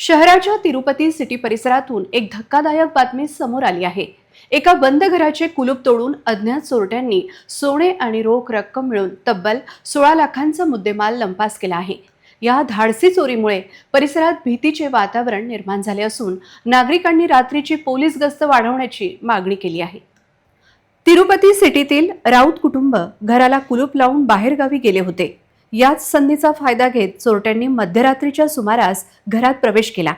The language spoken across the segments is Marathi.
शहराच्या तिरुपती सिटी परिसरातून एक धक्कादायक बातमी समोर आली आहे. एका बंद घराचे कुलूप तोडून अज्ञात चोरट्यांनी सोने आणि रोख रक्कम मिळून तब्बल सोळा लाखांचा मुद्देमाल लंपास केला आहे. या धाडसी चोरीमुळे परिसरात भीतीचे वातावरण निर्माण झाले असून नागरिकांनी रात्रीची पोलीस गस्त वाढवण्याची मागणी केली आहे. तिरुपती सिटीतील राऊत कुटुंब घराला कुलूप लावून बाहेरगावी गेले होते. याच संधीचा फायदा घेत चोरट्यांनी मध्यरात्रीच्या सुमारास घरात प्रवेश केला.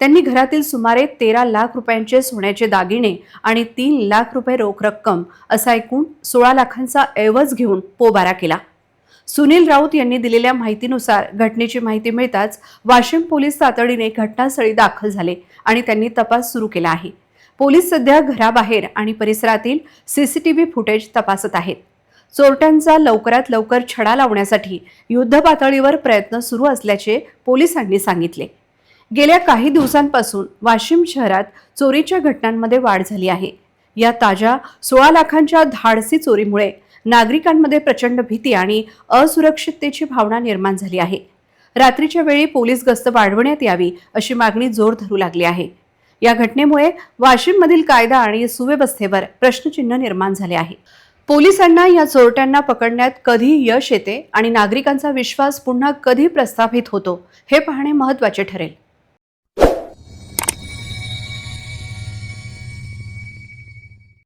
त्यांनी घरातील सुमारे तेरा लाख रुपयांचे सोन्याचे दागिने आणि तीन लाख रुपये रोख रक्कम असा एकूण सोळा लाखांचा ऐवज घेऊन पोबारा केला. सुनील राऊत यांनी दिलेल्या माहितीनुसार घटनेची माहिती मिळताच वाशिम पोलीस तातडीने घटनास्थळी दाखल झाले आणि त्यांनी तपास सुरू केला आहे. पोलीस सध्या घराबाहेर आणि परिसरातील सीसीटीव्ही फुटेज तपासत आहेत. चोरट्यांचा लवकरात लवकर छडा लावण्यासाठी युद्ध पातळीवर प्रयत्न सुरू असल्याचे पोलिसांनी सांगितले. गेल्या काही दिवसांपासून वाशिम शहरात चोरीच्या घटनांमध्ये वाढ झाली आहे. या ताज्या सोळा लाखांच्या धाडसी चोरीमुळे नागरिकांमध्ये प्रचंड भीती आणि असुरक्षिततेची भावना निर्माण झाली आहे. रात्रीच्या वेळी पोलीस गस्त वाढवण्यात यावी अशी मागणी जोर धरू लागली आहे. या घटनेमुळे वाशिममधील कायदा आणि सुव्यवस्थेवर प्रश्नचिन्ह निर्माण झाले आहे. पोलिसांना या चोरट्यांना पकडण्यात कधी यश येते आणि नागरिकांचा विश्वास पुन्हा कधी प्रस्थापित होतो हे पाहणे महत्त्वाचे ठरेल.